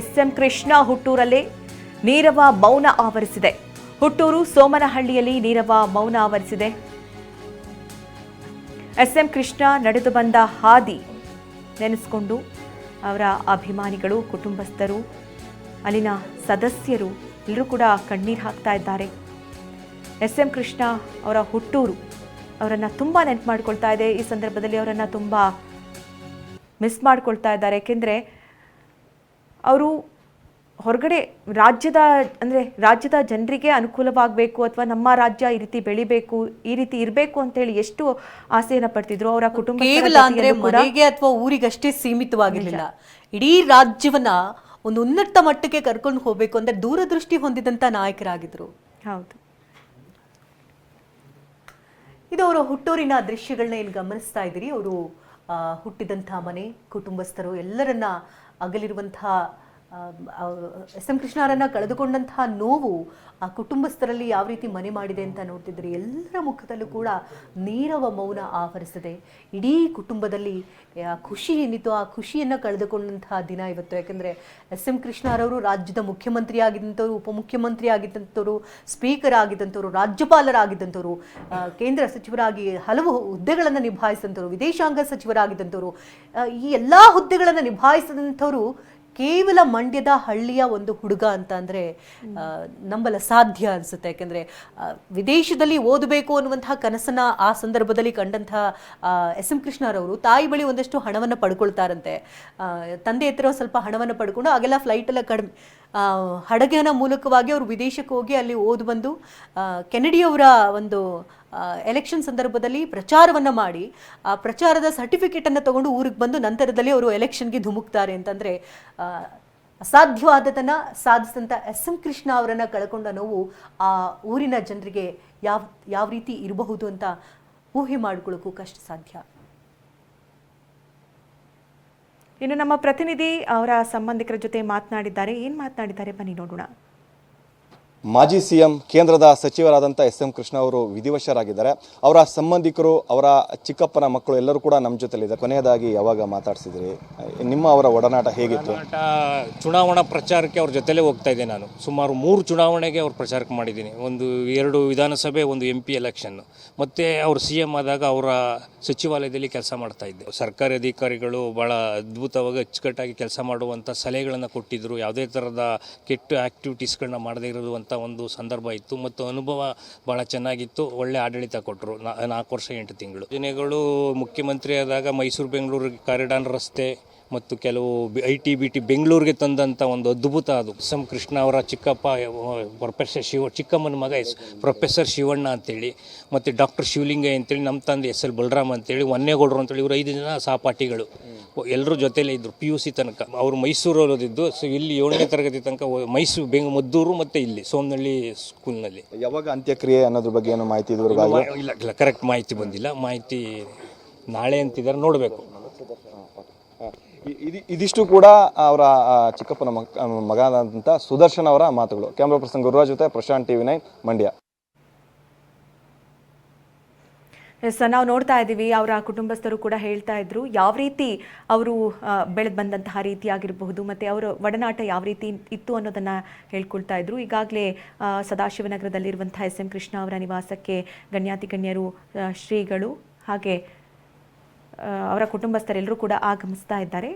S M Krishna ಹುಟ್ಟೂರಲ್ಲೇ ನೀರವ ಮೌನ ಆವರಿಸಿದೆ. ಹುಟ್ಟೂರು ಸೋಮನಹಳ್ಳಿಯಲ್ಲಿ ನೀರವ ಮೌನ ಆವರಿಸಿದೆ. ಎಸ್ಎಂ ಕೃಷ್ಣ ನಡೆದು ಬಂದ ಹಾದಿ ನೆನೆಸಿಕೊಂಡು ಅವರ ಅಭಿಮಾನಿಗಳು, ಕುಟುಂಬಸ್ಥರು, ಅಲ್ಲಿನ ಸದಸ್ಯರು ಎಲ್ಲರೂ ಕೂಡ ಕಣ್ಣೀರು ಹಾಕ್ತಾ ಇದ್ದಾರೆ. ಎಸ್ ಎಂ ಕೃಷ್ಣ ಅವರ ಹುಟ್ಟೂರು ಅವರನ್ನು ತುಂಬ ನೆನಪು ಮಾಡ್ಕೊಳ್ತಾ ಇದೆ. ಈ ಸಂದರ್ಭದಲ್ಲಿ ಅವರನ್ನು ತುಂಬ ಮಿಸ್ ಮಾಡ್ಕೊಳ್ತಾ ಇದ್ದಾರೆ. ಏಕೆಂದರೆ ಅವರು ಹೊರಗಡೆ ರಾಜ್ಯದ ಅಂದರೆ ರಾಜ್ಯದ ಜನರಿಗೆ ಅನುಕೂಲವಾಗಬೇಕು ಅಥವಾ ನಮ್ಮ ರಾಜ್ಯ ಈ ರೀತಿ ಬೆಳಿಬೇಕು ಈ ರೀತಿ ಇರಬೇಕು ಅಂತೇಳಿ ಎಷ್ಟು ಆಸೆಯನ್ನು ಪಡ್ತಿದ್ರು ಅವರ ಕುಟುಂಬ ಕೇವಲ ಅಂದ್ರೆ ಮನೆಗೆ ಅಥವಾ ಊರಿಗಷ್ಟೇ ಸೀಮಿತವಾಗಿರಲಿಲ್ಲ. ಇಡೀ ರಾಜ್ಯವನ್ನ ಒಂದು ಉನ್ನತ ಮಟ್ಟಕ್ಕೆ ಕರ್ಕೊಂಡು ಹೋಗಬೇಕು ಅಂದರೆ ದೂರದೃಷ್ಟಿ ಹೊಂದಿದಂಥ ನಾಯಕರಾಗಿದ್ದರು ಹೌದು. ಇದು ಅವರ ಹುಟ್ಟೂರಿನ ದೃಶ್ಯಗಳನ್ನ ಏನು ಗಮನಿಸ್ತಾ ಇದ್ದೀರಿ. ಅವರು ಹುಟ್ಟಿದಂಥ ಮನೆ ಕುಟುಂಬಸ್ಥರು ಎಲ್ಲರನ್ನ ಆಗಲಿರುವಂಥ ಎಸ್ ಎಂ ಕೃಷ್ಣರನ್ನ ಕಳೆದುಕೊಂಡಂತಹ ನೋವು ಆ ಕುಟುಂಬಸ್ಥರಲ್ಲಿ ಯಾವ ರೀತಿ ಮನೆ ಮಾಡಿದೆ ಅಂತ ನೋಡ್ತಿದ್ರೆ ಎಲ್ಲರ ಮುಖದಲ್ಲೂ ಕೂಡ ನೀರವ ಮೌನ ಆವರಿಸಿದೆ. ಇಡೀ ಕುಟುಂಬದಲ್ಲಿ ಖುಷಿ ಏನಿತ್ತು ಆ ಖುಷಿಯನ್ನು ಕಳೆದುಕೊಂಡಂತಹ ದಿನ ಇವತ್ತು. ಯಾಕಂದ್ರೆ ಎಸ್ ಎಂ ಕೃಷ್ಣರವರು ರಾಜ್ಯದ ಮುಖ್ಯಮಂತ್ರಿ ಆಗಿದ್ದಂಥವ್ರು ಉಪಮುಖ್ಯಮಂತ್ರಿ ಆಗಿದ್ದಂಥವ್ರು ಸ್ಪೀಕರ್ ಆಗಿದ್ದಂಥವ್ರು, ರಾಜ್ಯಪಾಲರಾಗಿದ್ದಂಥವ್ರು ಕೇಂದ್ರ ಸಚಿವರಾಗಿ ಹಲವು ಹುದ್ದೆಗಳನ್ನು ನಿಭಾಯಿಸಿದಂಥವ್ರು, ವಿದೇಶಾಂಗ ಸಚಿವರಾಗಿದ್ದಂಥವ್ರು ಈ ಎಲ್ಲ ಹುದ್ದೆಗಳನ್ನು ನಿಭಾಯಿಸಿದಂಥವ್ರು ಕೇವಲ ಮಂಡ್ಯದ ಹಳ್ಳಿಯ ಒಂದು ಹುಡುಗ ಅಂತ ಅಂದರೆ ನಂಬಲ ಸಾಧ್ಯ ಅನಿಸುತ್ತೆ. ಯಾಕೆಂದರೆ ವಿದೇಶದಲ್ಲಿ ಓದಬೇಕು ಅನ್ನುವಂತಹ ಕನಸನ್ನು ಆ ಸಂದರ್ಭದಲ್ಲಿ ಕಂಡಂತಹ ಎಸ್ ಎಂ ಕೃಷ್ಣರವರು ತಾಯಿ ಬಳಿ ಒಂದಷ್ಟು ಹಣವನ್ನು ಪಡ್ಕೊಳ್ತಾರಂತೆ. ತಂದೆ ಹತ್ರ ಸ್ವಲ್ಪ ಹಣವನ್ನು ಪಡ್ಕೊಂಡು ಆಗೆಲ್ಲ ಫ್ಲೈಟೆಲ್ಲ ಕಡಿಮೆ ಹಡಗಿನ ಮೂಲಕವಾಗಿ ಅವರು ವಿದೇಶಕ್ಕೆ ಹೋಗಿ ಅಲ್ಲಿ ಓದು ಬಂದು ಕೆನಡಿಯವರ ಒಂದು ಎಲೆಕ್ಷನ್ ಸಂದರ್ಭದಲ್ಲಿ ಪ್ರಚಾರವನ್ನು ಮಾಡಿ, ಆ ಪ್ರಚಾರದ ಸರ್ಟಿಫಿಕೇಟನ್ನು ತಗೊಂಡು ಊರಿಗೆ ಬಂದು ನಂತರದಲ್ಲಿ ಅವರು ಎಲೆಕ್ಷನ್ಗೆ ಧುಮುಕ್ತಾರೆ ಅಂತಂದರೆ ಅಸಾಧ್ಯವಾದದನ್ನ ಸಾಧಿಸಿದಂಥ ಎಸ್ ಎಂ ಕೃಷ್ಣ ಅವರನ್ನು ಕಳ್ಕೊಂಡ ನೋವು ಆ ಊರಿನ ಜನರಿಗೆ ಯಾವ ಯಾವ ರೀತಿ ಇರಬಹುದು ಅಂತ ಊಹೆ ಮಾಡಿಕೊಳ್ಳೋಕ್ಕೂ ಕಷ್ಟ ಸಾಧ್ಯ. ಇನ್ನು ನಮ್ಮ ಪ್ರತಿನಿಧಿ ಅವರ ಸಂಬಂಧಿಕರ ಜೊತೆ ಮಾತನಾಡಿದ್ದಾರೆ. ಏನು ಮಾತನಾಡಿದ್ದಾರೆ? ಬನ್ನಿ ನೋಡೋಣ. ಮಾಜಿ ಸಿಎಂ, ಕೇಂದ್ರದ ಸಚಿವರಾದಂಥ ಎಸ್ ಎಂ ಕೃಷ್ಣ ಅವರು ವಿಧಿವಶರಾಗಿದ್ದಾರೆ. ಅವರ ಸಂಬಂಧಿಕರು, ಅವರ ಚಿಕ್ಕಪ್ಪನ ಮಕ್ಕಳು ಎಲ್ಲರೂ ಕೂಡ ನಮ್ಮ ಜೊತೆಲಿದ್ದಾರೆ. ಕೊನೆಯದಾಗಿ ಯಾವಾಗ ಮಾತಾಡ್ಸಿದ್ರಿ? ನಿಮ್ಮ ಅವರ ಒಡನಾಟ ಹೇಗಿತ್ತು? ಚುನಾವಣಾ ಪ್ರಚಾರಕ್ಕೆ ಅವ್ರ ಜೊತೆಲೇ ಹೋಗ್ತಾ ಇದ್ದೆ ನಾನು. ಸುಮಾರು ಮೂರು ಚುನಾವಣೆಗೆ ಅವ್ರು ಪ್ರಚಾರಕ್ಕೆ ಮಾಡಿದ್ದೀನಿ. ಒಂದು ಎರಡು ವಿಧಾನಸಭೆ, ಒಂದು ಎಂ ಪಿ ಎಲೆಕ್ಷನ್ನು ಮತ್ತು ಅವರು ಸಿ ಎಂ ಆದಾಗ ಅವರ ಸಚಿವಾಲಯದಲ್ಲಿ ಕೆಲಸ ಮಾಡ್ತಾ ಇದ್ದೆ. ಸರ್ಕಾರಿ ಅಧಿಕಾರಿಗಳು ಭಾಳ ಅದ್ಭುತವಾಗಿ ಅಚ್ಚುಕಟ್ಟಾಗಿ ಕೆಲಸ ಮಾಡುವಂಥ ಸಲಹೆಗಳನ್ನು ಕೊಟ್ಟಿದ್ದರು ಯಾವುದೇ ಥರದ ಕೆಟ್ಟ ಆ್ಯಕ್ಟಿವಿಟೀಸ್ಗಳನ್ನ ಮಾಡದೇ ಇರುವಂಥ ಒಂದು ಸಂದರ್ಭ ಇತ್ತು ಮತ್ತು ಅನುಭವ ಭಾಳ ಚೆನ್ನಾಗಿತ್ತು. ಒಳ್ಳೆ ಆಡಳಿತ ಕೊಟ್ಟರು ನಾಲ್ಕು ವರ್ಷ ಎಂಟು ತಿಂಗಳು. ಯೋಜನೆಗಳು ಮುಖ್ಯಮಂತ್ರಿ ಆದಾಗ ಮೈಸೂರು ಬೆಂಗಳೂರು ಕಾರಿಡಾರ್ ರಸ್ತೆ ಮತ್ತು ಕೆಲವು ಐ ಟಿ ಬಿ ಟಿ ಬೆಂಗಳೂರಿಗೆ ತಂದಂಥ ಒಂದು ಅದ್ಭುತ ಅದು. ಎಸ್ ಎಂ ಕೃಷ್ಣ ಅವರ ಚಿಕ್ಕಪ್ಪ ಪ್ರೊಫೆಸರ್ ಶಿವ ಚಿಕ್ಕಮ್ಮನ ಮಗ ಎಸ್ ಪ್ರೊಫೆಸರ್ ಶಿವಣ್ಣ ಅಂತೇಳಿ ಮತ್ತು ಡಾಕ್ಟರ್ ಶಿವಲಿಂಗಯ್ಯ ಅಂತೇಳಿ ನಮ್ಮ ತಂದೆ ಎಸ್ ಎಲ್ ಬಲರಾಮ್ ಅಂತೇಳಿ ಒನ್ನೇಗೌಡರು ಅಂತೇಳಿ ಇವರು ಐದು ಜನ ಸಹಪಾಠಿಗಳು. ಎಲ್ಲರೂ ಜೊತೆಲೇ ಇದ್ದರು ಪಿ ಯು ಸಿ ತನಕ. ಅವರು ಮೈಸೂರು ಓದಿದ್ದು ಸೊ ಇಲ್ಲಿ ಏಳನೇ ತರಗತಿ ತನಕ ಮೈಸೂರು ಬೆಂಗ್ ಮದ್ದೂರು ಮತ್ತು ಇಲ್ಲಿ ಸೋಮನಳ್ಳಿ ಸ್ಕೂಲ್ನಲ್ಲಿ ಯಾವಾಗ ಅಂತ್ಯಕ್ರಿಯೆ ಅನ್ನೋದ್ರ ಬಗ್ಗೆ ಏನು ಮಾಹಿತಿ ಇಲ್ಲ ಇಲ್ಲ ಕರೆಕ್ಟ್ ಮಾಹಿತಿ ಬಂದಿಲ್ಲ. ಮಾಹಿತಿ ನಾಳೆ ಅಂತಿದ್ದಾರೆ ನೋಡಬೇಕು. ಇದಿ- ಇದಿಷ್ಟು ಕೂಡ ಅವರ ಚಿಕ್ಕಪ್ಪನ ಮಗ ಮಗನಾದಂಥ ಸುದರ್ಶನ್ ಅವರ ಮಾತುಗಳು. ಕ್ಯಾಮ್ರಾ ಪರ್ಸನ್ ಗುರುರಾಜ್ ಜೊತೆ Prashanth TV nine Mandya. Yes ನಾವು ನೋಡ್ತಾ ಇದ್ದೀವಿ. ಅವರ ಕುಟುಂಬಸ್ಥರು ಕೂಡ ಹೇಳ್ತಾ ಇದ್ರು, ಯಾವ ರೀತಿ ಅವರು ಬೆಳೆದು ಬಂದಂತಹ ರೀತಿಯಾಗಿರಬಹುದು, ಮತ್ತೆ ಅವರ ಒಡನಾಟ ಯಾವ ರೀತಿ ಇತ್ತು ಅನ್ನೋದನ್ನ ಹೇಳ್ಕೊಳ್ತಾ ಇದ್ರು. ಈಗಾಗಲೇ ಸದಾಶಿವನಗರದಲ್ಲಿರುವಂತಹ ಎಸ್ ಎಂ ಕೃಷ್ಣ ಅವರ ನಿವಾಸಕ್ಕೆ ಗಣ್ಯಾತಿ ಗಣ್ಯರು ಶ್ರೀಗಳು, ಹಾಗೆ ಅವರ ಕುಟುಂಬಸ್ಥರೆಲ್ಲರೂ ಕೂಡ ಆಗಮಿಸ್ತಾ ಇದ್ದಾರೆ.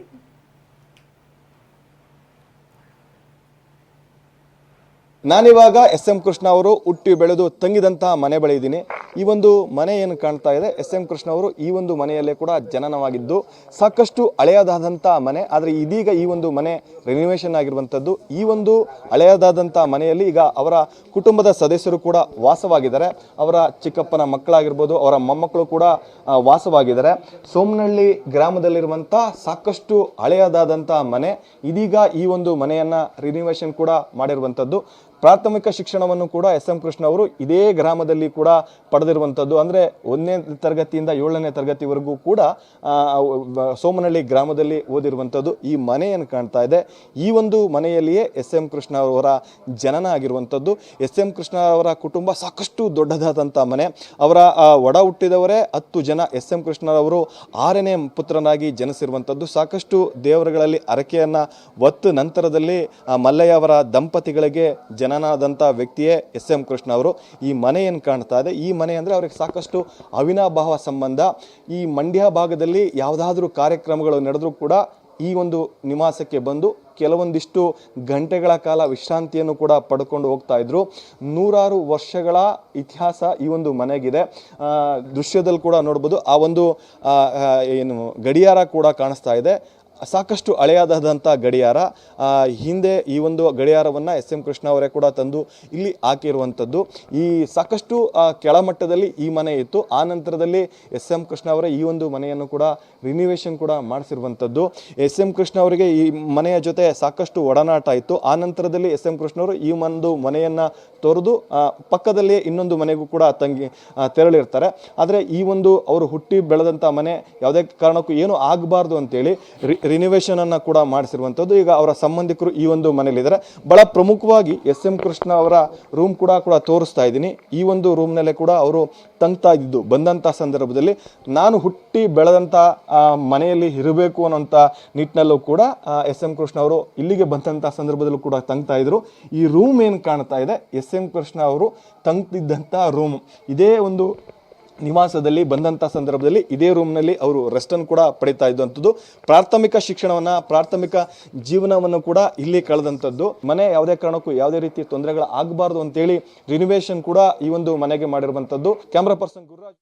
ನಾನಿವಾಗ ಎಸ್ ಎಂ ಕೃಷ್ಣ ಅವರು ಹುಟ್ಟಿ ಬೆಳೆದು ತಂಗಿದಂತಹ ಮನೆ ಬಳಿ ಇದ್ದೀನಿ. ಈ ಒಂದು ಮನೆ ಏನು ಕಾಣ್ತಾ ಇದೆ? ಎಸ್ ಎಂ ಕೃಷ್ಣ ಅವರು ಈ ಒಂದು ಮನೆಯಲ್ಲೇ ಕೂಡ ಜನನವಾಗಿದ್ದು ಸಾಕಷ್ಟು ಹಳೆಯದಾದಂಥ ಮನೆ. ಆದರೆ ಇದೀಗ ಈ ಒಂದು ಮನೆ ರಿನಿವೇಶನ್ ಆಗಿರುವಂಥದ್ದು. ಈ ಒಂದು ಹಳೆಯದಾದಂಥ ಮನೆಯಲ್ಲಿ ಈಗ ಅವರ ಕುಟುಂಬದ ಸದಸ್ಯರು ಕೂಡ ವಾಸವಾಗಿದ್ದಾರೆ. ಅವರ ಚಿಕ್ಕಪ್ಪನ ಮಕ್ಕಳಾಗಿರ್ಬೋದು, ಅವರ ಮೊಮ್ಮಕ್ಕಳು ಕೂಡ ವಾಸವಾಗಿದ್ದಾರೆ. ಸೋಮನಹಳ್ಳಿ ಗ್ರಾಮದಲ್ಲಿರುವಂಥ ಸಾಕಷ್ಟು ಹಳೆಯದಾದಂಥ ಮನೆ. ಇದೀಗ ಈ ಒಂದು ಮನೆಯನ್ನು ರಿನಿವೇಶನ್ ಕೂಡ ಮಾಡಿರುವಂಥದ್ದು. ಪ್ರಾಥಮಿಕ ಶಿಕ್ಷಣವನ್ನು ಕೂಡ ಎಸ್ ಎಂ ಕೃಷ್ಣ ಅವರು ಇದೇ ಗ್ರಾಮದಲ್ಲಿ ಕೂಡ ಪಡೆದಿರುವಂಥದ್ದು. ಅಂದರೆ ಒಂದನೇ ತರಗತಿಯಿಂದ ಏಳನೇ ತರಗತಿವರೆಗೂ ಕೂಡ ಸೋಮನಹಳ್ಳಿ ಗ್ರಾಮದಲ್ಲಿ ಓದಿರುವಂಥದ್ದು ಈ ಮನೆಯನ್ನು ಕಾಣ್ತಾ ಇದೆ. ಈ ಒಂದು ಮನೆಯಲ್ಲಿಯೇ ಎಸ್ ಎಂ ಕೃಷ್ಣ ಅವರ ಜನನ ಆಗಿರುವಂಥದ್ದು ಎಸ್ ಎಂ ಕೃಷ್ಣ ಅವರ ಕುಟುಂಬ ಸಾಕಷ್ಟು ದೊಡ್ಡದಾದಂಥ ಮನೆ. ಅವರ ಒಡ ಹುಟ್ಟಿದವರೇ ಹತ್ತು ಜನ ಎಸ್ ಎಂ ಕೃಷ್ಣರವರು ಆರನೇ ಪುತ್ರನಾಗಿ ಜನಿಸಿರುವಂಥದ್ದು. ಸಾಕಷ್ಟು ದೇವರುಗಳಲ್ಲಿ ಅರಕೆಯನ್ನು ಒತ್ತು ನಂತರದಲ್ಲಿ ಮಲ್ಲಯ್ಯ ಅವರ ದಂಪತಿಗಳಿಗೆ ಜನನಾದಂಥ ವ್ಯಕ್ತಿಯೇ ಎಸ್ ಎಂ ಕೃಷ್ಣ ಅವರು. ಈ ಮನೆಯನ್ನು ಕಾಣ್ತಾ ಇದೆ? ಈ ಮನೆ ಅಂದರೆ ಅವ್ರಿಗೆ ಸಾಕಷ್ಟು ಅವಿನಾಭಾವ ಸಂಬಂಧ. ಈ ಮಂಡ್ಯ ಭಾಗದಲ್ಲಿ ಯಾವುದಾದ್ರೂ ಕಾರ್ಯಕ್ರಮಗಳು ನಡೆದರೂ ಕೂಡ ಈ ಒಂದು ನಿವಾಸಕ್ಕೆ ಬಂದು ಕೆಲವೊಂದಿಷ್ಟು ಗಂಟೆಗಳ ಕಾಲ ವಿಶ್ರಾಂತಿಯನ್ನು ಕೂಡ ಪಡ್ಕೊಂಡು ಹೋಗ್ತಾ ಇದ್ರು. ನೂರಾರು ವರ್ಷಗಳ ಇತಿಹಾಸ ಈ ಒಂದು ಮನೆಗಿದೆ. ದೃಶ್ಯದಲ್ಲಿ ಕೂಡ ನೋಡ್ಬೋದು, ಆ ಒಂದು ಏನು ಗಡಿಯಾರ ಕೂಡ ಕಾಣಿಸ್ತಾ ಇದೆ. ಸಾಕಷ್ಟು ಹಳೆಯದಾದಂಥ ಗಡಿಯಾರ ಹಿಂದೆ ಈ ಒಂದು ಗಡಿಯಾರವನ್ನು ಎಸ್ ಎಂ ಕೃಷ್ಣ ಅವರೇ ಕೂಡ ತಂದು ಇಲ್ಲಿ ಹಾಕಿರುವಂಥದ್ದು ಈ ಸಾಕಷ್ಟು ಕೆಳಮಟ್ಟದಲ್ಲಿ ಈ ಮನೆ ಇತ್ತು. ಆ ನಂತರದಲ್ಲಿ ಎಸ್ ಎಂ ಕೃಷ್ಣ ಅವರೇ ಈ ಒಂದು ಮನೆಯನ್ನು ಕೂಡ ರಿನಿವೇಶನ್ ಕೂಡ ಮಾಡಿಸಿರುವಂಥದ್ದು ಎಸ್ ಎಂ ಕೃಷ್ಣ ಅವರಿಗೆ ಈ ಮನೆಯ ಜೊತೆ ಸಾಕಷ್ಟು ಒಡನಾಟ ಇತ್ತು. ಆ ನಂತರದಲ್ಲಿ ಎಸ್ ಎಂ ಕೃಷ್ಣ ಅವರು ಈ ಒಂದು ಮನೆಯನ್ನು ತೊರೆದು ಪಕ್ಕದಲ್ಲೇ ಇನ್ನೊಂದು ಮನೆಗೂ ಕೂಡ ತಂಗಿ ತೆರಳಿರ್ತಾರೆ. ಆದರೆ ಈ ಒಂದು ಅವರು ಹುಟ್ಟಿ ಬೆಳೆದಂಥ ಮನೆ ಯಾವುದೇ ಕಾರಣಕ್ಕೂ ಏನು ಆಗಬಾರ್ದು ಅಂತೇಳಿ ರಿ ರಿನಿವೇಶನ್ ಅನ್ನು ಕೂಡ ಮಾಡಿಸಿರುವಂಥದ್ದು. ಈಗ ಅವರ ಸಂಬಂಧಿಕರು ಈ ಒಂದು ಮನೆಯಲ್ಲಿದ್ದಾರೆ. ಬಹಳ ಪ್ರಮುಖವಾಗಿ ಎಸ್ ಎಂ ಕೃಷ್ಣ ಅವರ ರೂಮ್ ಕೂಡ ಕೂಡ ತೋರಿಸ್ತಾ ಇದ್ದೀನಿ. ಈ ಒಂದು ರೂಮ್ನಲ್ಲೇ ಕೂಡ ಅವರು ತಂಗ್ತಾ ಇದ್ದು ಬಂದಂಥ ಸಂದರ್ಭದಲ್ಲಿ ನಾನು ಹುಟ್ಟಿ ಬೆಳೆದಂಥ ಮನೆಯಲ್ಲಿ ಇರಬೇಕು ಅನ್ನೋಂಥ ನಿಟ್ಟಿನಲ್ಲೂ ಕೂಡ ಎಸ್ ಎಂ ಕೃಷ್ಣ ಅವರು ಇಲ್ಲಿಗೆ ಬಂದಂಥ ಸಂದರ್ಭದಲ್ಲೂ ಕೂಡ ತಂಗ್ತಾ ಇದ್ರು. ಈ ರೂಮ್ ಏನು ಕಾಣ್ತಾ ಇದೆ? ಎಸ್ ಎಂ ಕೃಷ್ಣ ಅವರು ತಂಗ್ತಿದ್ದಂಥ ರೂಮ್ ಇದೇ ಒಂದು ನಿವಾಸದಲ್ಲಿ ಬಂದಂಥ ಸಂದರ್ಭದಲ್ಲಿ ಇದೇ ರೂಮ್ನಲ್ಲಿ ಅವರು ರೆಸ್ಟನ್ನು ಕೂಡ ಪಡಿತಾ ಇದ್ದಂಥದ್ದು. ಪ್ರಾಥಮಿಕ ಶಿಕ್ಷಣವನ್ನು, ಪ್ರಾಥಮಿಕ ಜೀವನವನ್ನು ಕೂಡ ಇಲ್ಲಿ ಕಳೆದಂಥದ್ದು. ಮನೆ ಯಾವುದೇ ಕಾರಣಕ್ಕೂ ಯಾವುದೇ ರೀತಿ ತೊಂದರೆಗಳು ಆಗಬಾರ್ದು ಅಂತೇಳಿ ರಿನೋವೇಷನ್ ಕೂಡ ಈ ಒಂದು ಮನೆಗೆ ಮಾಡಿರುವಂಥದ್ದು. Camera person Gururaj